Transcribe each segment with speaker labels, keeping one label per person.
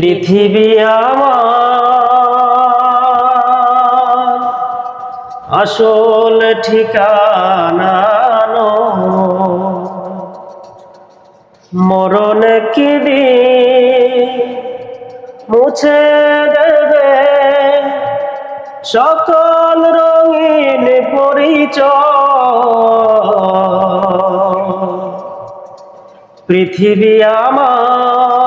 Speaker 1: পৃথিবী আমার আসল ঠিকানা। মরণ কি মুছে দেবে সকল রঙিন পরিচয় পৃথিবী আমার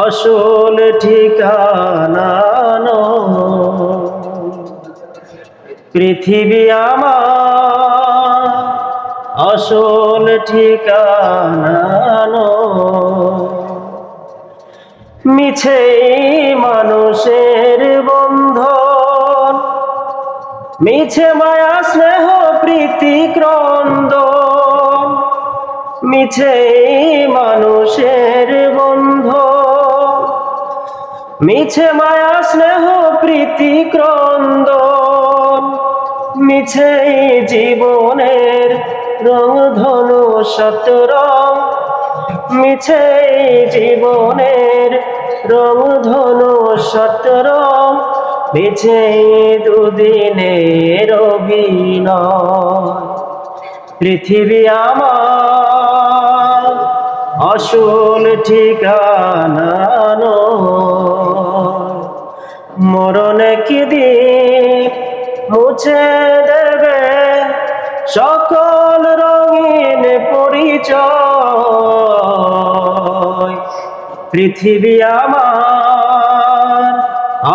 Speaker 1: আসল ঠিকানা পৃথিবী আমার আসল ঠিকানা। মিছে মানুষের বন্ধন, মিছে মায়া, স্নেহ, প্রীতি, ক্রন্দন, মিছে মানুষের বন্ধ মিছে মায়া, স্নেহ, প্রীতি ক্রন্দন মিছে জীবনের রং, ধনু সতরং মিছে জীবনের রং, ধনু সতরং মিছে দুদিনের অভিনয় পৃথিবী আমার আসল ঠিকানা। মরণ কি দিন মুছে দেবে সকল রঙিন পরিচয়। পৃথিবী আমার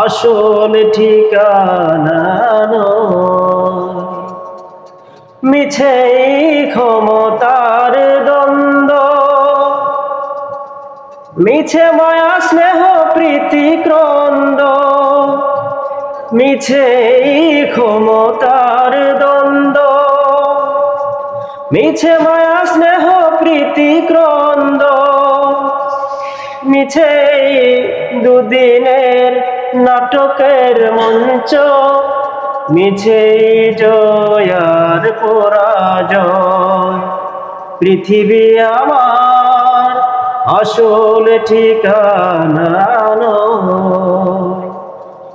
Speaker 1: আসল ঠিকানা। মিছে ক্ষমতার দ্বন্দ্ব, মিছে মায়া, স্নেহ, প্রীতি, ক্রন্দ। মিছে ক্ষমতার দ্বন্দ্ব। মিছে মায়া, স্নেহ, প্রীতি, ক্রন্দ। মিছে দুদিনের নাটকের মঞ্চ। মিছে জয়ার পরাজয়। পৃথিবী আমার আসল ঠিকানা।